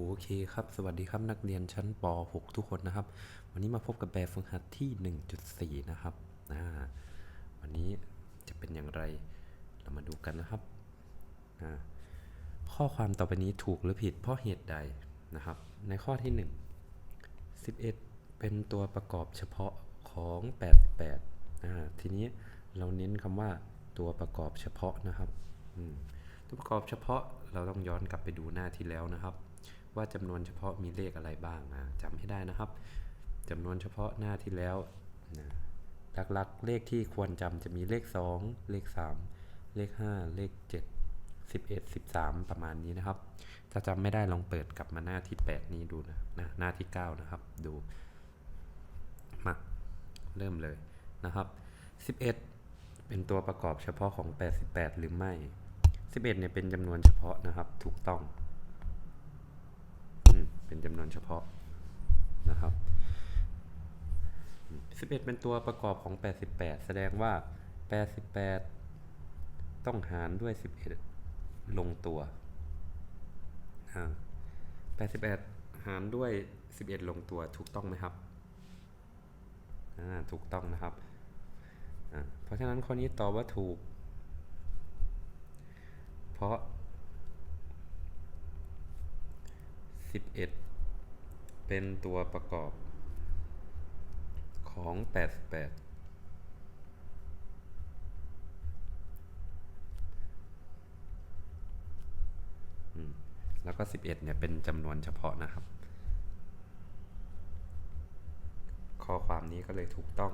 โอเคครับ สวัสดีครับนักเรียนชั้นป .6 ทุกคนนะครับ วันนี้มาพบกับแบบฝึกหัดที่ 1.4 นะครับวันนี้จะเป็นอย่างไรเรามาดูกันนะครับข้อความต่อไปนี้ถูกหรือผิดเพราะเหตุใดนะครับ ในข้อที่ 1 11 เป็นตัวประกอบเฉพาะของ 88อ่าทีนี้เราเน้นคำว่าตัวประกอบเฉพาะนะครับตัวประกอบเฉพาะเราต้องย้อนกลับไปดูหน้าที่แล้วนะครับ ว่าจำนวนเฉพาะมีเลขอะไรบ้างอ่าจำให้ได้นะครับจำนวนเฉพาะหน้าที่แล้วนะหลักๆเลขที่ควรจำจะมีเลข 2 เลข 3 เลข 5 เลข 7 11 13 ประมาณนี้นะครับ ถ้าจำไม่ได้ลองเปิดกลับมาหน้าที่ 8 นี้ดูนะนะหน้าที่ 9 นะครับ ดูมาเริ่มเลยนะครับ 11 เป็นตัวประกอบเฉพาะของ 88 หรือไม่ 11เนี่ยเป็นจำนวนเฉพาะนะครับ ถูกต้อง เป็นจำนวนเฉพาะนะครับ11 เป็นตัวประกอบของ 88 แสดงว่า 88 ต้องหารด้วย 11 ลงตัว88 หารด้วย 11 ลงตัวถูกต้องไหมครับ ถูกต้องนะครับ เพราะฉะนั้นข้อนี้ตอบว่าถูก เพราะ 11 เป็นตัวประกอบของ 88 แล้วก็ 11 เนี่ย เป็นจำนวนเฉพาะนะครับ ข้อความนี้ก็เลยถูกต้อง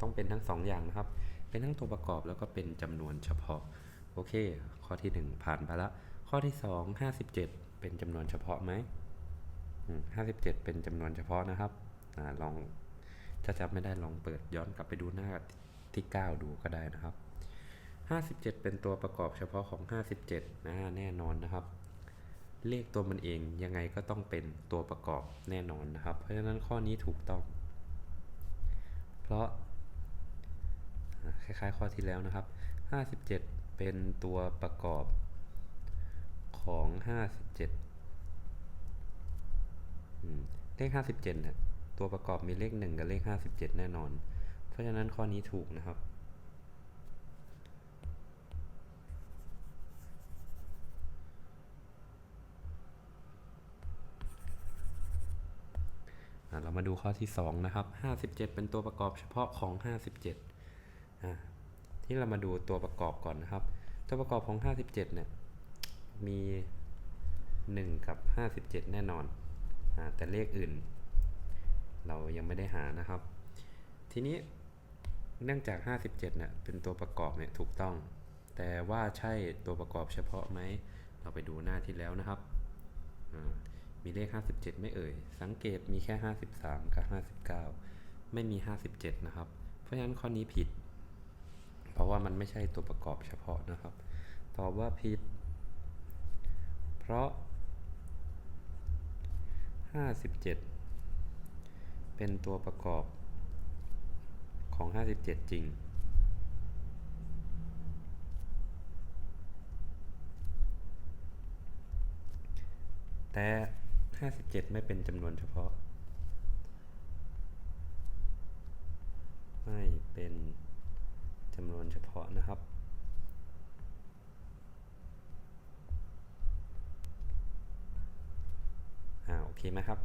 ต้องเป็นทั้งสองอย่างนะครับ เป็นทั้งตัวประกอบแล้วก็เป็นจำนวนเฉพาะ โอเค ข้อที่ 1 ผ่านไปละ ข้อที่ 2 57 เป็นจำนวนเฉพาะไหมอืม57เจ็ดเป็นจำนวนเฉพาะนะครับอลองถ้าจำไม่ได้ลองเปิดย้อนกลับไปดูหน้าที่ 9 ดูก็ได้นะครับ 57 เป็นตัวประกอบเฉพาะของ 57นะแน่นอนนะครับ เลขตัวมันเองยังไงก็ต้องเป็นตัวประกอบแน่นอนนะครับ เพราะฉะนั้นข้อนี้ถูกต้อง เพราะ คล้าย ๆ ข้อที่แล้วนะครับ 57 เป็นตัวประกอบของ 57 เลข 57เนี่ยตัวประกอบมีเลข 1 กับเลข 57 แน่นอน เพราะฉะนั้นข้อนี้ถูกนะครับ เรามาดูข้อที่ 2 นะครับ 57 เป็นตัวประกอบเฉพาะของ 57 ที่เรามาดูตัวประกอบก่อนนะครับ ตัวประกอบของ 57 เนี่ย มี 1 กับ 57 แน่นอนอแต่เลขอื่น เรายังไม่ได้หานะครับ ทีนี้เนื่องจาก 57เนี่ยเป็นตัวประกอบเนี่ยถูกต้อง แต่ว่าใช่ตัวประกอบเฉพาะไหม เราไปดูหน้าที่แล้วนะครับ มีเลข 57 ไม่เอ่ย สังเกตมีแค่ 53 กับ 59 ไม่มี 57 นะครับ เพราะฉะนั้นข้อนี้ผิด ราะว่ามันไม่ใช่ตัวประกอบเฉพาะนะครับตอบว่าผิด เพราะ 57 เป็นตัวประกอบของ 57 จริง แต่ 57 ไม่เป็นจำนวนเฉพาะ ไม่เป็น จำนวนเฉพาะนะครับ อ่าโอเคไหมครับ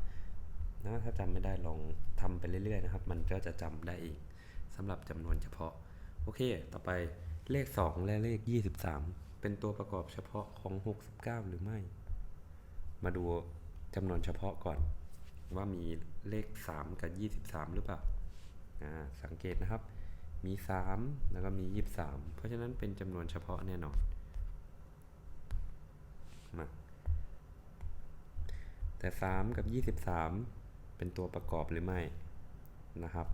นะถ้าจำไม่ได้ลองทำไปเรื่อยๆนะครับ มันก็จะจำได้เองสำหรับจำนวนเฉพาะ โอเค ต่อไปเลข 2 และเลข 23 เป็นตัวประกอบเฉพาะของ 69 หรือไม่ มาดูจำนวนเฉพาะก่อน ว่ามีเลข 3 กับ 23 หรือเปล่าอ่าสังเกตนะครับ มี 3 แล้วก็มี 23 เพราะฉะนั้นเป็นจำนวนเฉพาะแน่นอนมาแต่ 3 กับ 23 เป็นตัวประกอบหรือไม่นะครับ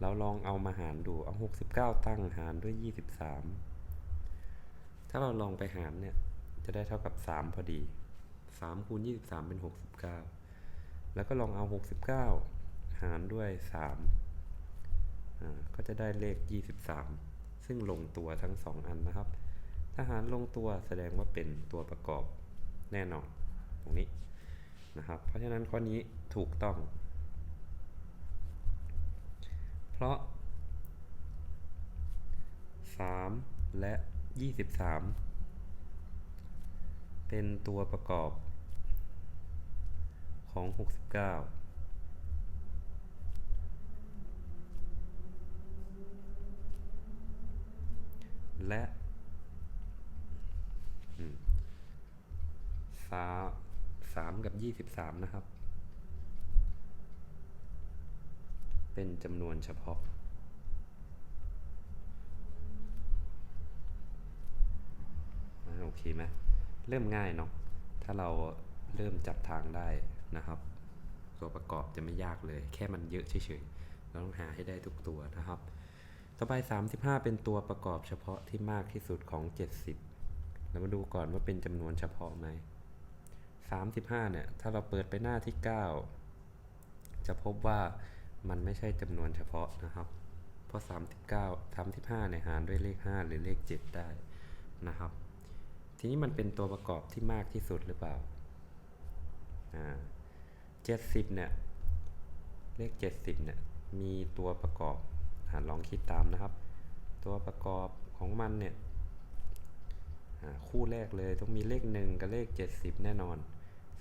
เราลองเอามาหารดู เอา 69 ตั้งหารด้วย 23 ถ้าเราลองไปหารเนี่ย จะได้เท่ากับ 3 พอดี 3คูณ23 เป็น 69 แล้วก็ลองเอา 69 หารด้วย 3 ก็จะได้เลข 23 ซึ่งลงตัวทั้ง 2 อันนะครับ ถ้าหารลงตัวแสดงว่าเป็นตัวประกอบแน่นอนตรงนี้นะครับ เพราะฉะนั้นข้อนี้ถูกต้อง เพราะ 3 และ 23 เป็นตัวประกอบของ 69 และอืมสาสามกับยี่สิบสามนะครับ เป็นจำนวนเฉพาะ โอเคไหมเริ่มง่ายเนาะถ้าเราเริ่มจับทางได้นะครับ ตัวประกอบจะไม่ยากเลย แค่มันเยอะเฉยๆเราต้องหาให้ได้ทุกตัวนะครับ ต่อไป 35 เป็นตัวประกอบเฉพาะที่มากที่สุดของ 70 เรามาดูก่อนว่าเป็นจำนวนเฉพาะไหม 35 เนี่ย ถ้าเราเปิดไปหน้าที่ 9 จะพบว่ามันไม่ใช่จำนวนเฉพาะนะครับ เพราะ 39 35 เนี่ยหารด้วยเลข 5 หรือเลข 7 ได้นะครับ ทีนี้มันเป็นตัวประกอบที่มากที่สุดหรือเปล่า อ่า 70 เนี่ย เลข 70 เนี่ย มีตัวประกอบ ลองคิดตามนะครับ ตัวประกอบของมันเนี่ยคู่แรกเลยต้องมีเลข 1 กับเลข 70 แน่นอน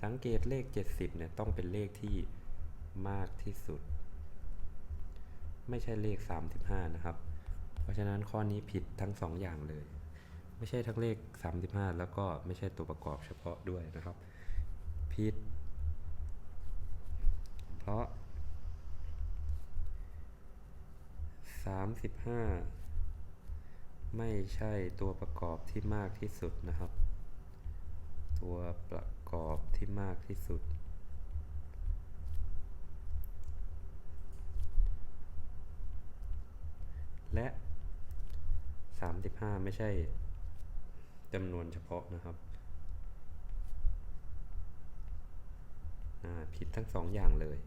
สังเกตเลข 70เนี่ยต้องเป็นเลขที่มากที่สุด ไม่ใช่เลข 35 นะครับ เพราะฉะนั้นข้อนี้ผิดทั้ง 2 อย่างเลย ไม่ใช่ทั้งเลข 35 แล้วก็ไม่ใช่ตัวประกอบเฉพาะด้วยนะครับ ผิด เพราะ 35 ไม่ใช่ตัวประกอบที่มากที่สุดนะครับ ตัวประกอบที่มากที่สุด และ 35 ไม่ใช่จำนวนเฉพาะนะครับผิดทั้งสองอย่างเลย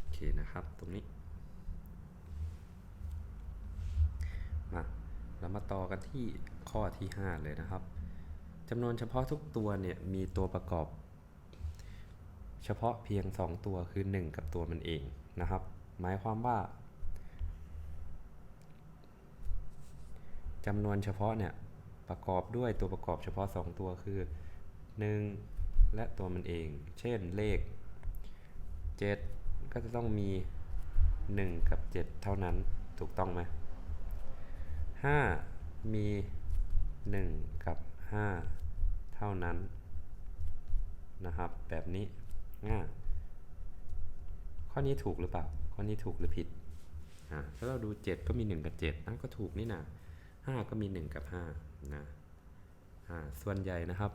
โอเค นะครับ ตรงนี้ มาเรามาต่อกันที่ข้อที่ 5 เลยนะครับจำนวนเฉพาะทุกตัวเนี่ยมีตัวประกอบ เฉพาะเพียง 2 ตัวคือ 1 กับตัวมันเองนะครับ หมายความว่าจำนวนเฉพาะเนี่ยประกอบด้วยตัวประกอบเฉพาะ 2 ตัวคือ 1 และตัวมันเอง เช่นเลข 7 ก็จะต้องมี 1 กับ 7 เท่านั้นถูกต้องไหม5มี 1 กับ 5 เท่านั้นนะครับ แบบนี้อ่าข้อนี้ถูกหรือเปล่า ข้อนี้ถูกหรือผิดอ่าถ้าเราดู 7 ก็มี 1 กับ7นั่นก็ถูกนี่นะ5 ก็มี 1 กับ 5 นะอ่าส่วนใหญ่นะครับ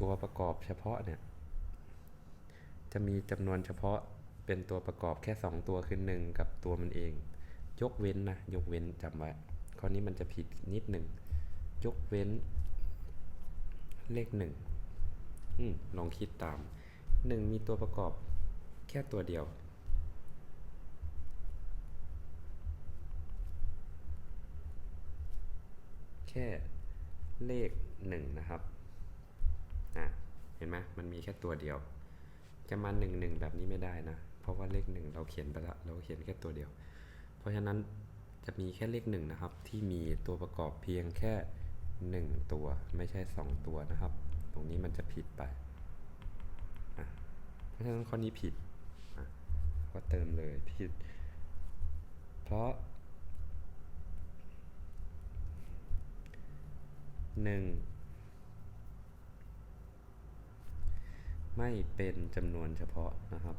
ตัวประกอบเฉพาะเนี่ย จะมีจำนวนเฉพาะเป็นตัวประกอบแค่ 2 ตัวคือ1กับตัวมันเอง ยกเว้นนะ ยกเว้นจำไว้ข้อนี้มันจะผิดนิดหนึ่ง ยกเว้น เลขหนึ่งอืมลองคิดตามหนึ่งมีตัวประกอบแค่ตัวเดียว แค่เลขหนึ่งนะครับ อะ เห็นไหมมันมีแค่ตัวเดียว แกมาหนึ่งหนึ่งแบบนี้ไม่ได้นะ เพราะว่าเลขหนึ่งเราเขียนไปแล้วเราเขียนแค่ตัวเดียว เพราะฉะนั้นจะมีแค่เลข1นะครับ ที่มีตัวประกอบเพียงแค่ 1 ตัวไม่ใช่ 2 ตัวนะครับ ตรงนี้มันจะผิดไปเพราะฉะนั้นข้อนี้ผิดก็เติมเลยผิด เพราะ 1 ไม่เป็นจำนวนเฉพาะนะครับ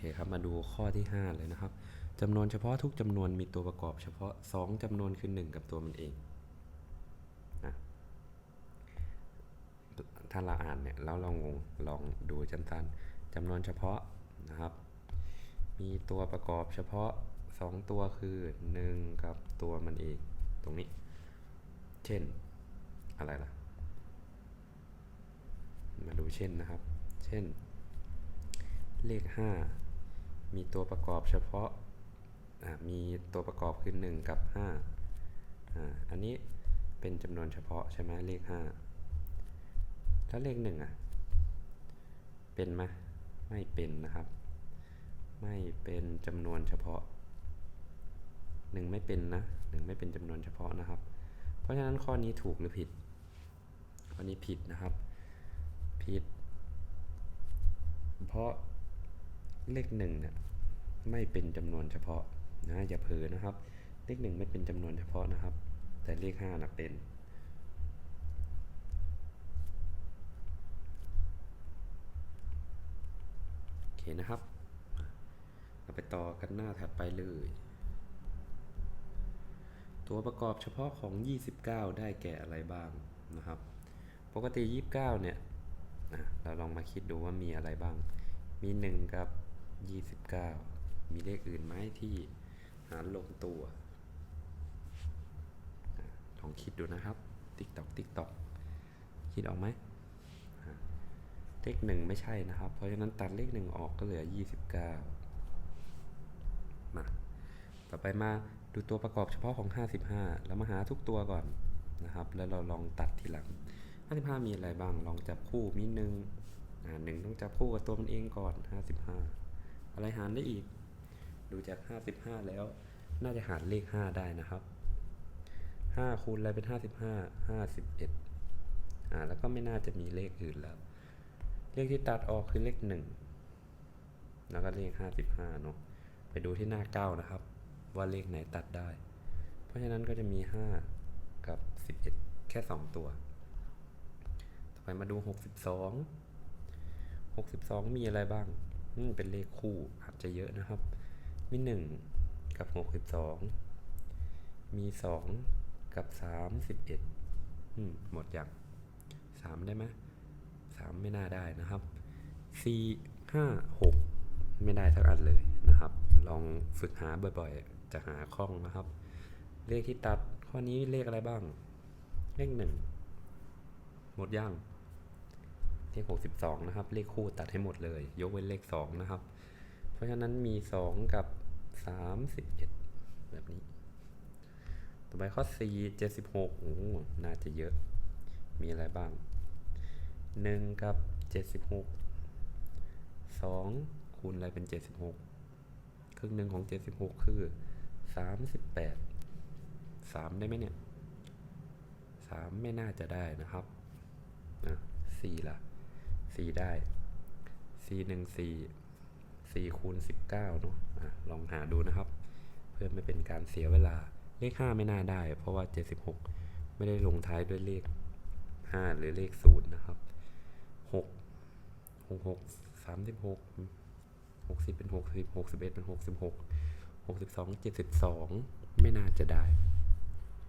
เคครับ มาดูข้อที่ 5 เลยนะครับจำนวนเฉพาะทุกจำนวนมีตัวประกอบเฉพาะ 2จำนวนคือ 1 กับตัวมันเองนะถ้าเราอ่านเนี่ยแล้วเรางงลองดูสั้นจำนวนเฉพาะนะครับ มีตัวประกอบเฉพาะ 2 ตัวคือ 1 กับตัวมันเอง ตรงนี้ เช่นอะไรล่ะ มาดูเช่นนะครับ เช่นเลข 5 มีตัวประกอบเฉพาะมีตัวประกอบคือ1กับ5อ่าอันนี้เป็นจำนวนเฉพาะใช่ไหมเลข 5 แล้วเลข1อะ เป็นไหมไม่เป็นนะครับ ไม่เป็นจำนวนเฉพาะ 1 ไม่เป็นนะ1ไม่เป็นจำนวนเฉพาะนะครับ เพราะฉะนั้นข้อนี้ถูกหรือผิด ข้อนี้ผิดนะครับ ผิด เพราะ เลขหนึ่งเนี่ยไม่เป็นจำนวนเฉพาะนะอย่าเผลอนะครับ เลขหนึ่งไม่เป็นจำนวนเฉพาะนะครับ แต่เลขห้านะเป็นโอเคนะครับเราไปต่อกันหน้าถัดไปเลย ตัวประกอบเฉพาะของ 29 ได้แก่อะไรบ้างนะครับ ปกติ 29 เนี่ยนะเราลองมาคิดดูว่ามีอะไรบ้าง มี 1 กับ 29 มีเลขอื่นไหมที่หารลงตัวลองคิดดูนะครับ ติ๊กตอกติ๊กตอกคิดออกไหมเลขหนึ่งไม่ใช่นะครับ เพราะฉะนั้นตัดเลขหนึ่งออกก็เหลือ 29 มา ต่อไปมาดูตัวประกอบเฉพาะของ 55 แล้วมาหาทุกตัวก่อนนะครับ แล้วเราลองตัดทีหลัง 55 มีอะไรบ้าง ลองจับคู่มีหนึ่งหนึ่งต้องจับคู่กับตัวมันเองก่อน 55 อะไรหารได้อีก ดูจาก 55 แล้ว น่าจะหารเลข 5 ได้นะครับ5คูณอะไรเป็น 55 51อ่าแล้วก็ไม่น่าจะมีเลขอื่นแล้ว เลขที่ตัดออกคือเลข 1 แล้วก็เลข 55 เนาะไปดูที่หน้า 9 นะครับ ว่าเลขไหนตัดได้ เพราะฉะนั้นก็จะมี 5 กับ 11 แค่ 2 ตัว ต่อไปมาดู 62 62 มีอะไรบ้าง เป็นเลขคู่อาจจะเยอะนะครับ มี 1 กับ 62 มี 2 กับ 31อืมหมดอย่าง 3 ได้ไหม3 ไม่น่าได้นะครับ4 5 6 ไม่ได้สักอันเลยนะครับ ลองฝึกหาบ่อยๆ จะหาคล่องนะครับ เลขที่ตัดข้อนี้เลขอะไรบ้าง เลขหนึ่งหมดย่าง เลขหกสิบสองนะครับ เลขคู่ตัดให้หมดเลย ยกเว้นเลขสองนะครับ เพราะฉะนั้นมีสองกับสามสิบเอ็ดแบบนี้ ต่อไปข้อสี่เจ็ดสิบหกโอ้น่าจะเยอะ มีอะไรบ้างหนึ่งกับเจ็ดสิบหกสองคูณอะไรเป็นเจ็ดสิบหกครึ่งหนึ่งของเจ็ดสิบหกคือสามสิบแปดสามได้ไหมเนี่ยสามไม่น่าจะได้นะครับอะสี่ละ สี่ได้สี่หนึ่งสี่สี่คูณสิบเก้าเนาะอะลองหาดูนะครับ เพื่อไม่เป็นการเสียเวลา เลขห้าไม่น่าได้ เพราะว่าเจ็ดสิบหกไม่ได้ลงท้ายด้วยเลขห้าหรือเลขศูนย์นะครับหกหกหกสามสิบหกหกสิบเป็นหกสิบหกสิบเอ็ดเป็นหกสิบหกหกสิบสองเจ็ดสิบสองไม่น่าจะได้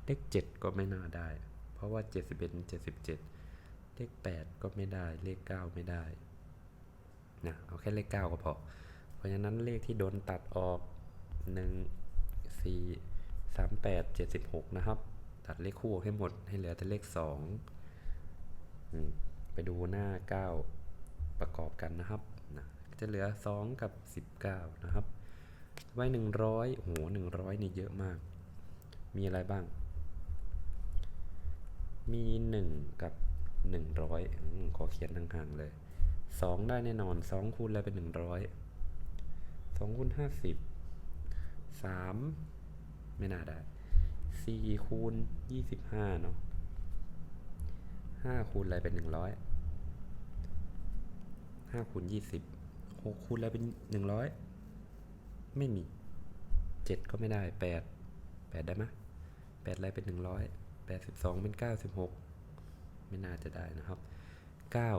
เลขเจ็ดก็ไม่น่าได้ เพราะว่าเจ็ดสิบเอ็ดเจ็ดสิบเจ็ด เลขแปดก็ไม่ได้ เลขเก้าไม่ได้นะเอาแค่เลขเก้าก็พอ เพราะฉะนั้นเลขที่โดนตัดออกหนึ่งสี่สามแปดเจ็ดสิบหกนะครับ ตัดเลขคู่ให้หมดให้เหลือแต่เลขสองไปดูหน้าเก้าประกอบกันนะครับนะจะเหลือสองกับสิบเก้านะครับ ไว้หนึ่งร้อยโอ้โหหนึ่งร้อยนี่เยอะมาก มีอะไรบ้าง มีหนึ่งกับ หนึ่งร้อยขอเขียนห่างๆเลยสองได้แน่นอนสองคูณอะไรเป็นหนึ่งร้อยสองคูณห้าสิบสามไม่น่าได้สี่คูณยี่สิบห้าเนาะห้าคูณอะไรเป็นหนึ่งร้อยห้าคูณยี่สิบหกคูณอะไรเป็นหนึ่งร้อยไม่มีเจ็ดก็ไม่ได้แปดแปดได้ไหมแปดอะไรเป็นหนึ่งร้อยแปดสิบสองเป็นเก้าสิบหก ไม่น่าจะได้นะครับเก้า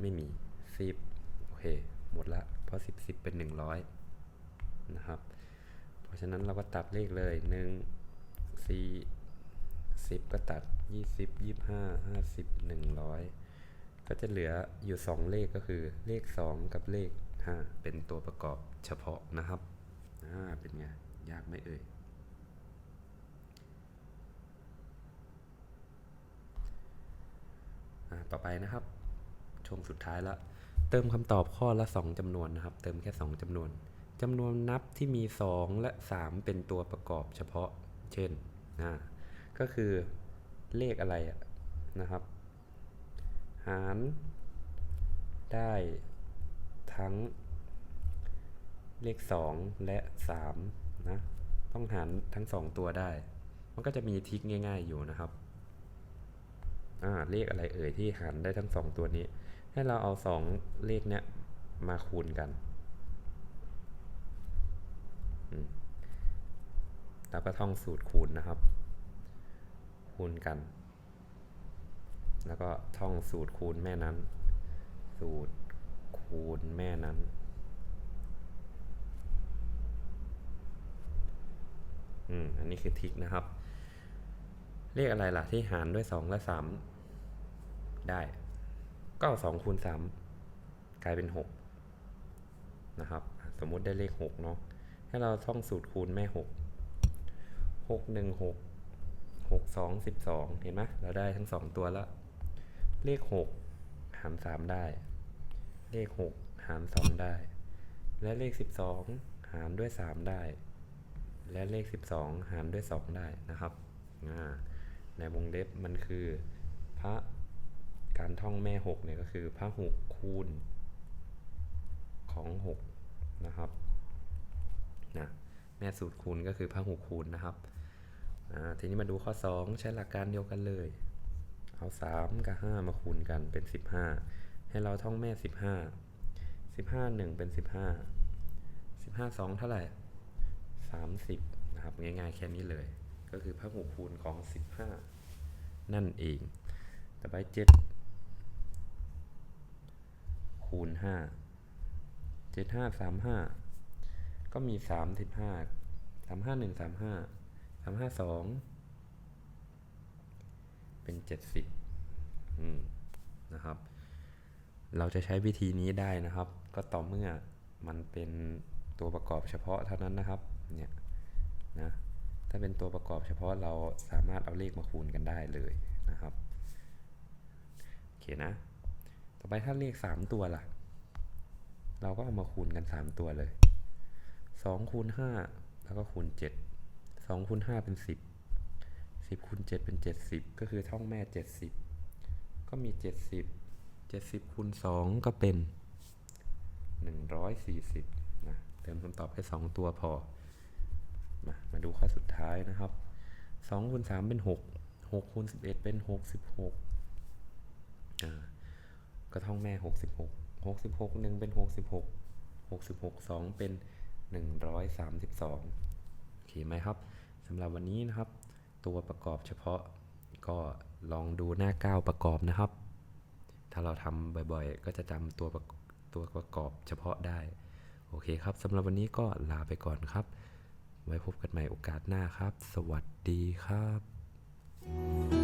ไม่มีสิบโอเค หมดละ เพราะสิบสิบเป็นหนึ่งร้อยนะครับ เพราะฉะนั้นเราก็ตัดเลขเลยหนึ่งสิบก็ตัดยี่สิบยี่ห้าห้าสิบหนึ่งร้อยก็จะเหลืออยู่สองเลขก็คือเลขสองกับเลขห้าเป็นตัวประกอบเฉพาะนะครับ อ่า เป็นไง ยากไหมเอ่ย อ่า ต่อไปนะครับช่วงสุดท้ายละ เติมคำตอบข้อละ 2จำนวนนะครับ เติมแค่ 2จำนวนจำนวนนับที่มี 2 และ 3 เป็นตัวประกอบเฉพาะ เช่นอ่าก็คือเลขอะไรนะครับ หาร ได้ทั้งเลข 2 และ 3 นะ ต้องหารทั้ง 2 ตัวได้ มันก็จะมีทิกง่าย ๆ อยู่นะครับ อ่าเลขอะไรเอ่ยที่หารได้ทั้งสองตัวนี้ ให้เราเอาสองเลขเนี้ยมาคูณกันอืมแล้วก็ท่องสูตรคูณนะครับ คูณกัน แล้วก็ท่องสูตรคูณแม่นั้น สูตรคูณแม่นั้น อืม อันนี้คือทิกนะครับ เลขอะไรล่ะที่หารด้วย 2 และ 3 ได้ ก็เอา2คูณ3กลายเป็น 6 นะครับ สมมุติได้เลข 6 เนาะให้เราท่องสูตรคูณแม่ 6 6 1 6 6 2 12 เห็นไหมเราได้ทั้ง 2 ตัวแล้ว เลข 6 หาร 3 ได้ เลข 6 หาร 2 ได้ และเลข 12 หารด้วย 3 ได้ และเลข 12 หารด้วย 2 ได้นะครับในวงเล็บมันคือพระ การท่องแม่ 6 เนี่ยก็คือพระหกคูณของ6นะครับนะแม่สูตรคูณก็คือพระหกคูณนะครับทีนี้มาดูข้อ 2 ใช้หลักการเดียวกันเลย เอา 3 กับ 5 มาคูณกันเป็น 15 ให้เราท่องแม่ 15 15 1 เป็น 15 15 2 เท่าไหร่ 30 นะครับ ง่ายๆ แค่นี้เลย ก็คือพหุคูณของ 15 นั่นเอง ต่อไป 7 คูณ5 7 5 3 5ก็มี35 35 1 35 35 2เป็น70อืมนะครับ เราจะใช้วิธีนี้ได้นะครับ ก็ต่อเมื่อมันเป็นตัวประกอบเฉพาะเท่านั้นนะครับ เนี่ยนะถ้าเป็นตัวประกอบเฉพาะเราสามารถเอาเลขมาคูณกันได้เลยนะครับ โอเคนะ ต่อไปถ้าเลข3ตัวล่ะ เราก็เอามาคูณกัน3ตัวเลย2คูณ5แล้วก็คูณ7 2คูณ5เป็น10 10คูณ7เป็น70ก็คือท่องแม่70ก็มี70 70คูณ2ก็เป็น140นะเติมคำตอบแค่2ตัวพอ มามาดูข้อสุดท้ายนะครับ2คูณ3เป็น6 6คูณ11เป็น66อ่า ก็ท่องแม่ 66 66 1 เป็น 66 66 2 เป็น 132 โอเคไหมครับสำหรับวันนี้นะครับ ตัวประกอบเฉพาะก็ลองดูหน้า 9 ประกอบนะครับ ถ้าเราทำบ่อยๆ ก็จะจำตัวตัวประกอบเฉพาะได้ โอเคครับสำหรับวันนี้ก็ลาไปก่อนครับ ไว้พบกันใหม่โอกาสหน้าครับ สวัสดีครับ